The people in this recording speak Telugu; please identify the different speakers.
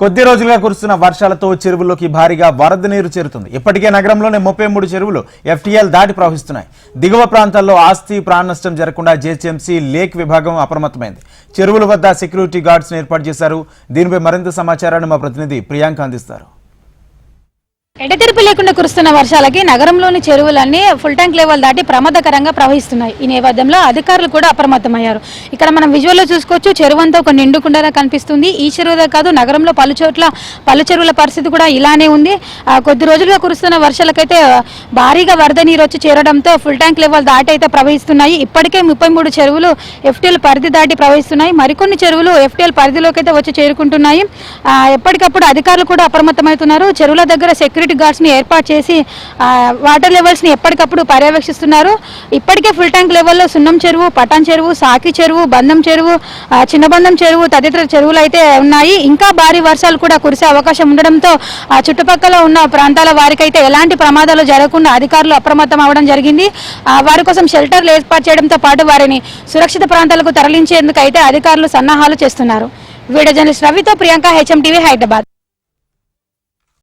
Speaker 1: కొద్ది రోజులుగా కురుస్తున్న వర్షాలతో చెరువుల్లోకి భారీగా వరద నీరు చేరుతుంది. ఇప్పటికే నగరంలోనే ముప్పై మూడు చెరువులు ఎఫ్టీఎల్ దాటి ప్రవహిస్తున్నాయి. దిగువ ప్రాంతాల్లో ఆస్తి ప్రాణ నష్టం జరగకుండా జేహెచ్ఎంసీ లేక్ విభాగం అప్రమత్తమైంది. చెరువుల వద్ద సెక్యూరిటీ గార్డ్స్ ఏర్పాటు చేశారు. దీనిపై మరింత సమాచారాన్ని మా ప్రతినిధి ప్రియాంక అందిస్తారు.
Speaker 2: ఎడతెరిపి లేకుండా కురుస్తున్న వర్షాలకి నగరంలోని చెరువులన్నీ ఫుల్ ట్యాంక్ లెవెల్ దాటి ప్రమాదకరంగా ప్రవహిస్తున్నాయి. ఈ నేపథ్యంలో అధికారులు కూడా అప్రమత్తమయ్యారు. ఇక్కడ మనం విజువల్లో చూసుకోవచ్చు చెరువు అంతా ఒక నిండుకుండగా కనిపిస్తుంది. ఈ చెరువుదే కాదు నగరంలో పలు చోట్ల పలు చెరువుల పరిస్థితి కూడా ఇలానే ఉంది. కొద్ది రోజులుగా కురుస్తున్న వర్షాలకైతే భారీగా వరద నీరు వచ్చి చేరడంతో ఫుల్ ట్యాంక్ లెవెల్ దాటి అయితే ప్రవహిస్తున్నాయి. ఇప్పటికే ముప్పై మూడు చెరువులు ఎఫ్టీఎల్ పరిధి దాటి ప్రవహిస్తున్నాయి. మరికొన్ని చెరువులు ఎఫ్టీఎల్ పరిధిలోకి అయితే వచ్చి చేరుకుంటున్నాయి. ఎప్పటికప్పుడు అధికారులు కూడా అప్రమత్తమవుతున్నారు. చెరువుల దగ్గర సెక్యూరిటీ సెక్యూరిటీ గార్డ్స్ని ఏర్పాటు చేసి వాటర్ లెవెల్స్ని ఎప్పటికప్పుడు పర్యవేక్షిస్తున్నారు. ఇప్పటికే ఫుల్ ట్యాంక్ లెవెల్లో సున్నం చెరువు పటాన్ చెరువు సాకి చెరువు బంధం చెరువు చిన్నబంధం చెరువు తదితర చెరువులు అయితే ఉన్నాయి. ఇంకా భారీ వర్షాలు కూడా కురిసే అవకాశం ఉండడంతో ఆ చుట్టుపక్కల ఉన్న ప్రాంతాల వారికైతే ఎలాంటి ప్రమాదాలు జరగకుండా అధికారులు అప్రమత్తం అవ్వడం జరిగింది. వారి కోసం షెల్టర్లు ఏర్పాటు చేయడంతో పాటు వారిని సురక్షిత ప్రాంతాలకు తరలించేందుకు అయితే అధికారులు సన్నాహాలు చేస్తున్నారు. వీడియో జర్నలిస్ట్ రవితో ప్రియాంక హెచ్ఎం టీవీ హైదరాబాద్.